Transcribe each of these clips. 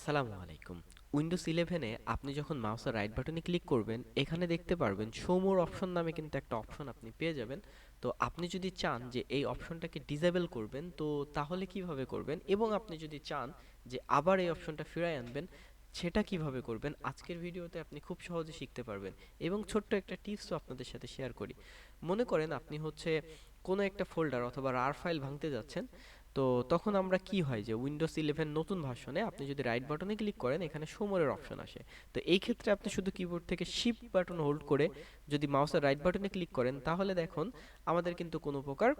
আসসালামু আলাইকুম। উইন্ডোজ ইলেভেনে আপনি যখন মাউসের রাইট বাটনে ক্লিক করবেন, এখানে দেখতে পারবেন শো মোর অপশন নামে কিন্তু একটা অপশন আপনি পেয়ে যাবেন। তো আপনি যদি চান যে এই অপশনটাকে ডিসেবল করবেন, তো তাহলে কীভাবে করবেন? এবং আপনি যদি চান যে আবার এই অপশনটা ফিরায় আনবেন, সেটা কীভাবে করবেন? আজকের ভিডিওতে আপনি খুব সহজে শিখতে পারবেন। এবং ছোট্ট একটা টিপসও আপনাদের সাথে শেয়ার করি। মনে করেন আপনি হচ্ছে কোনো একটা ফোল্ডার অথবা রার ফাইল ভাঙতে যাচ্ছেন তো তখন আমরা কি হয় যে উইন্ডোজ ইলেভেন নতুন ভার্সনে আপনি যদি রাইট বাটনে ক্লিক করেন, এখানে সমরের অপশন আসে। তো এই ক্ষেত্রে আপনি শুধু কিবোর্ড থেকে শিফট বাটন হোল্ড করে যদি মাউসের রাইট বাটনে ক্লিক করেন, তাহলে দেখুন আমাদের কিন্তু কোনো প্রকার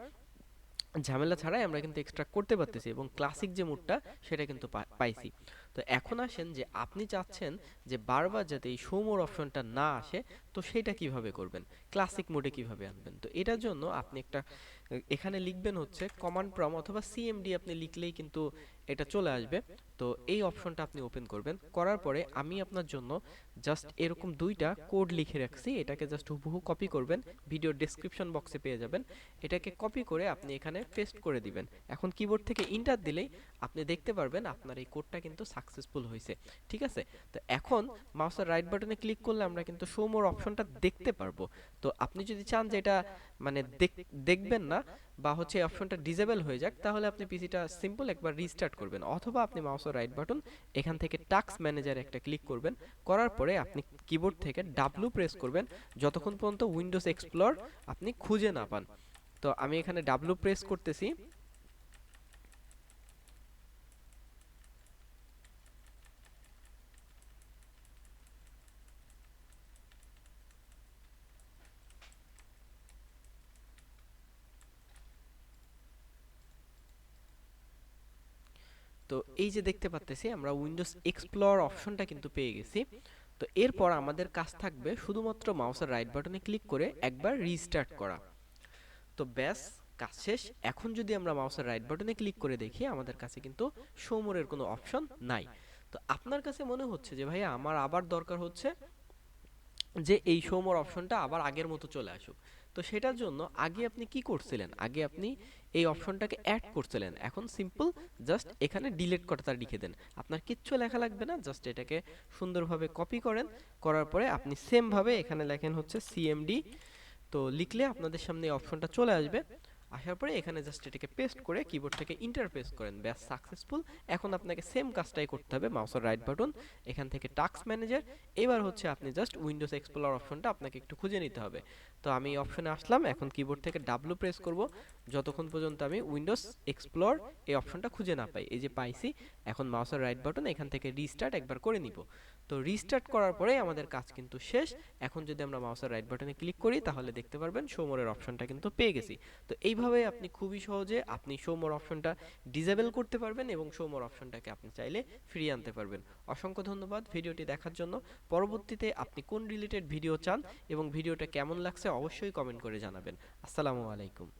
ঝামেলা ছাড়াই আমরা কিন্তু এক্সট্রাক্ট করতে পারতেছি এবং ক্লাসিক যে মুডটা সেটা কিন্তু পাইছি। তো এখন আসেন যে আপনি চাচ্ছেন যে বারবার যাতে এই শোমোর অপশনটা না আসে, তো সেটা কীভাবে করবেন? ক্লাসিক মোডে কীভাবে আনবেন? তো এটার জন্য আপনি একটা এখানে লিখবেন হচ্ছে কমান্ড প্রম অথবা সিএমডি আপনি লিখলেই কিন্তু এটা চলে আসবে। তো এই অপশনটা আপনি ওপেন করবেন। করার পরে আমি আপনার জন্য জাস্ট এরকম দুইটা কোড লিখে রাখছি। এটাকে জাস্ট হুবহু কপি করবেন। ভিডিও ডেসক্রিপশন বক্সে পেয়ে যাবেন। এটাকে কপি করে আপনি এখানে পেস্ট করে দিবেন। এখন কিবোর্ড থেকে ইন্টার দিলেই আপনি দেখতে পারবেন আপনার এই কোডটা কিন্তু সাকসেসফুল হয়েছে। ঠিক আছে? তো এখন মাউসের রাইট বাটনে ক্লিক করলে আমরা কিন্তু শো মোর অপশনটা দেখতে পারব। তো আপনি যদি চান যে এটা মানে দেখ- দেখবেন না বা হচ্ছে এই অপশনটা ডিজেবল হয়ে যাক, তাহলে আপনি পিসিটা সিম্পল একবার রিস্টার্ট করবেন। অথবা আপনি মাউসের রাইট বাটন এখান থেকে টাক্স ম্যানেজার একটা ক্লিক করবেন। করার পরে আপনি কিবোর্ড থেকে ডাব্লু প্রেস করবেন। যতক্ষণ পর্যন্ত উইন্ডোজ এক্সপ্লোর আপনি খুঁজে না পান। তো আমি এখানে ডাব্লু প্রেস করতেছি। তো এই যে দেখতে পাচ্তেছি আমরা উইন্ডোজ এক্সপ্লোর অপশনটা কিন্তু পেয়ে গেছি। তো এরপর আমাদের কাজ থাকবে শুধুমাত্র মাউসের রাইট বাটনে ক্লিক করে একবার রিস্টার্ট করা। তো ব্যাস, কাজ শেষ। এখন যদি আমরা মাউসের রাইট বাটনে ক্লিক করে দেখি, আমাদের কাছে কিন্তু শোমোরের কোনো অপশন নাই। তো আপনার কাছে মনে হচ্ছে যে, ভাইয়া, আমার আবার দরকার হচ্ছে যে এই সোমর অপশনটা আবার আগের মতো চলে আসুক। তো সেটার জন্য আগে আপনি কি করছিলেন? আগে আপনি এই অপশনটাকে অ্যাড করছিলেন। এখন সিম্পল জাস্ট এখানে ডিলিট করতে লিখে দেন। আপনার কিচ্ছু লেখা লাগবে না জাস্ট এটাকে সুন্দরভাবে কপি করেন। করার পরে আপনি সেম ভাবে এখানে লেখেন হচ্ছে সিএমডি তো লিখলে আপনাদের সামনে এই অপশনটা চলে আসবে। আসার পরে এখানে জাস্ট এটাকে পেস্ট করে কিবোর্ডটাকে ইন্টারফেস করেন। ব্যাস সাকসেসফুল এখন আপনাকে সেম কাজটাই করতে হবে মাউসের রাইট বাটন এখান থেকে টাস্ক ম্যানেজার এবার হচ্ছে আপনি জাস্ট উইন্ডোজ এক্সপ্লোর অপশনটা আপনাকে একটু খুঁজে নিতে হবে। তো আমি অপশনে আসলাম, এখন কিবোর্ড থেকে ডাব্লু প্রেস করব। যতক্ষণ পর্যন্ত আমি উইন্ডোজ এক্সপ্লোর এই অপশনটা খুঁজে না পাই, এই যে পাইছি এখন মাউসের রাইট বাটন এখান থেকে রিস্টার্ট একবার করে নিব। তো রিস্টার্ট করার পরেই আমাদের কাজ কিন্তু শেষ। এখন যদি আমরা মাউসের রাইট বাটনে ক্লিক করি, তাহলে দেখতে পারবেন শোমোরের অপশনটা কিন্তু পেয়ে গেছি। তো এইভাবে আপনি খুবই সহজে আপনি শোমোর অপশনটা ডিজেবল করতে পারবেন এবং শোমোর অপশনটাকে আপনি চাইলে ফিরিয়ে আনতে পারবেন। অসংখ্য ধন্যবাদ ভিডিওটি দেখার জন্য। পরবর্তীতে আপনি কোন রিলেটেড ভিডিও চান এবং ভিডিওটা কেমন লাগছে অবশ্যই কমেন্ট করে জানাবেন। আসসালামু আলাইকুম।